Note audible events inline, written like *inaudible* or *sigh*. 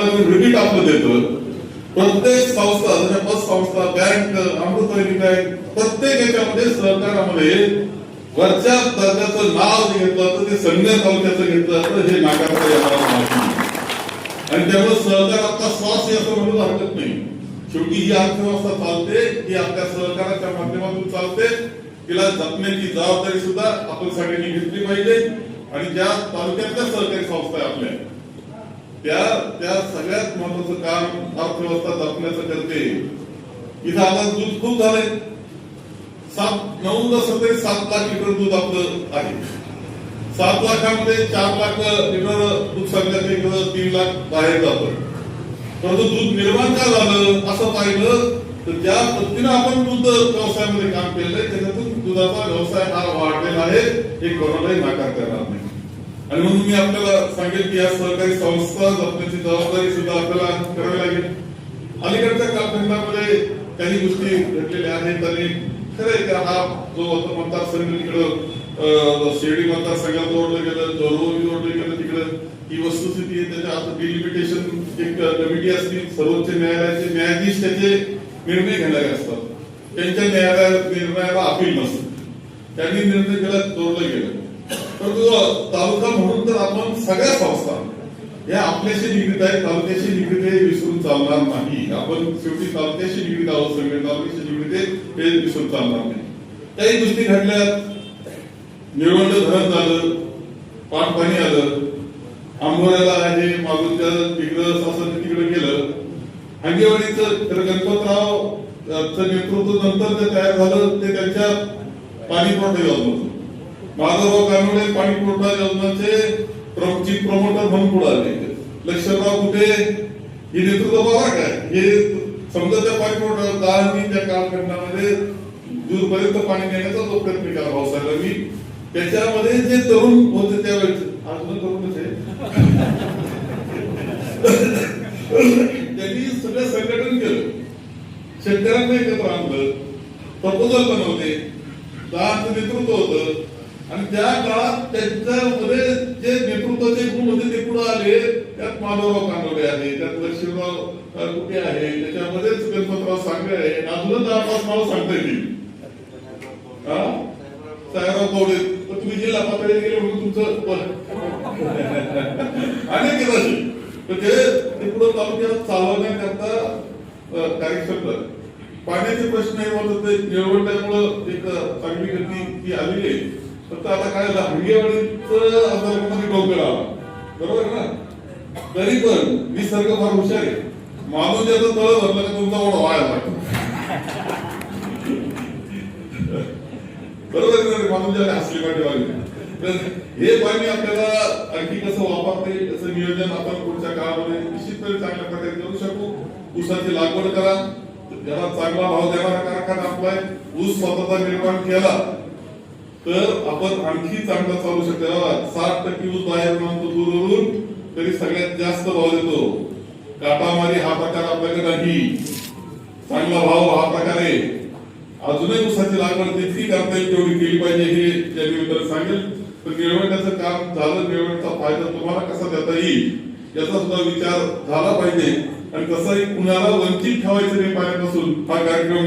आपल्याला रिपीट आपलं देतो. प्रत्येक संस्था म्हणजे जशा संस्था बँक अमृतवाहिनी बँक प्रत्येक याच्यामध्ये सहकारामध्ये वरच्या दर्जाचं नाव जे घेतलं जातं ते संज्ञा तालुक्याचं घेतलं जातं हे नाकारता येणार नाही. आणि त्यामुळे सहकार आता श्वास असं म्हणून हरकत नाही. शेवटी ही अर्थव्यवस्था चालते ही आपल्या सहकाराच्या माध्यमातून चालते. तिला जपण्याची जबाबदारी सुद्धा आपण सगळ्यांनी घेतली पाहिजे. आणि ज्या तालुक्यातल्या सहकारी संस्था आपल्या त्या त्या सगळ्यात महत्वाचं काम अर्थव्यवस्था जपण्याचं करते. इथं आता दूध खूप झालंय. सात नऊ नसलं ते सात लाख लिटर दूध आपलं आहे. सात लाखामध्ये चार लाख लिटर दूध सांगण्यात इकडं तीन लाख बाहेर जातं. परंतु दूध निर्माण का झालं असं पाहिलं तर ज्या पद्धतीनं आपण दूध व्यवसायामध्ये काम केलंय त्याच्यातून दुधाचा व्यवसाय हा वाढलेला आहे. हे कोणालाही नाकार करणार नाही. आणि म्हणून मी आपल्याला सांगेल की या सहकारी संस्था जपण्याची जबाबदारी सुद्धा आपल्याला करावी लागेल. अलीकडच्या कालखंडामध्ये काही गोष्टी घडलेल्या आहेत आणि खरं आहे का हा जो होता मतदारसंघ तिकडं शिर्डी मतदारसंघात जोडलं गेलं जोरवली जोडलं गेलं तिकडं ही वस्तुस्थिती आहे त्याच्या आता डिलिमिटेशन एक कमिटी असते सर्वोच्च न्यायालयाचे न्यायाधीश त्याचे निर्णय घेणारे असतात. त्यांच्या न्यायालयात निर्णयाला अपील नसतं. त्यांनी निर्णय केला जोडलं गेलं. परंतु तालुका म्हणून तर आपण सगळ्या संस्था या आपल्याशी निगडीत आहे तालुक्याशी निगडीत आहे विसरून चालणार नाही. आपण शेवटी तालुक्याशी निगडीत आहोत सगळे तालुक्याशी निगडीत आहे हे विसरून चालणार नाही. काही गोष्टी घडल्या. निळवंड धरण झालं पाणी आलं आंबोऱ्याला आहे मागूच्या तिकडं सासर तिकडे गेलं. हंगेवाडीचं तर गणपतराव नेतृत्व नंतर ते तयार झालं ते त्यांच्या पाणी पुरवठा योजनेचं माधवराव कानोडे पाणी पुरवठा योजनाचे चीफ प्रमोटर म्हणून पुढे आले. लक्ष्मणराव कुठे? हे नेतृत्व बघा काय. हे समजा त्या पाणी पुरवठा दहावीच्या कालखंडामध्ये दूरपर्यंत पाणी नेण्याचा जो प्रयत्न केला मी त्याच्यामध्ये जे तरुण होते त्यावेळेस अजून तरुणच आहे. त्यांनी सगळं संघटन केलं. शेतकऱ्यांना एकत्र आणलं. प्रपोजल बनवले. दहा नेतृत्व होतं. आणि त्या काळात त्यांच्यामध्ये म्हणजे जे नेतृत्वाचे गुण होते ते पुढे आले. त्यात माधवराव कांडोले आहे त्यात लक्ष्मीराव कुठे आहे? त्याच्यामध्येच गणपतराव सांगळे आहे अजूनच दहा पाच नाव सांगता येतील साहेबराव कवडे तुम्ही जिल्हा पातळीवर गेले म्हणून तुमचं पण. *laughs* अनेक आहेत ते पुढे तालुक्यात चालवण्याकरता कार्यक्षम पाण्याचे प्रश्न हे म्हणतात ते एक चांगली गती ती आलेली आहे. फक्त आता काय झालं हंगेवाडीचं अंतर्गत डोंगर आला बरोबर ना? तरी पण निसर्ग फार हुशार आहे. माणूस ज्याचं तळ भरलं का तुमचा ओढ व्हायला लागतो बरोबर ना? माणूस ज्याला हसली पाहिजे तर हे पाणी आपल्याला आणखी कसं वापरते याचं नियोजन आपण पुढच्या काळामध्ये निश्चितपणे चांगल्या प्रकारे करू शकू. ऊसाची लागवड करा. त्याला चांगला भाव देणारा कारखाना आपला आहे. ऊस स्वतःचा निर्माण केला. तर आपण आणखी चांगला चालू शकतो. साठ टक्के ऊस बाहेर आणतो दूरवरून तरी सगळ्यात जास्त भाव देतो. काटामारी हा प्रकार आपल्याकडे नाही. चांगला भाव हा प्रकार आहे. अजूनही ऊसाची लागवड जितकी करता येईल तेवढी केली पाहिजे हे त्या निवेदन सांगेल. तर निवडण्याचं काम झालं निवडण्याचा फायदा तुम्हाला कसा देता येईल याचा सुद्धा विचार झाला पाहिजे. आणि कसंही कुणाला वंचित ठेवायचं नाही पाण्यापासून हा कार्यक्रम.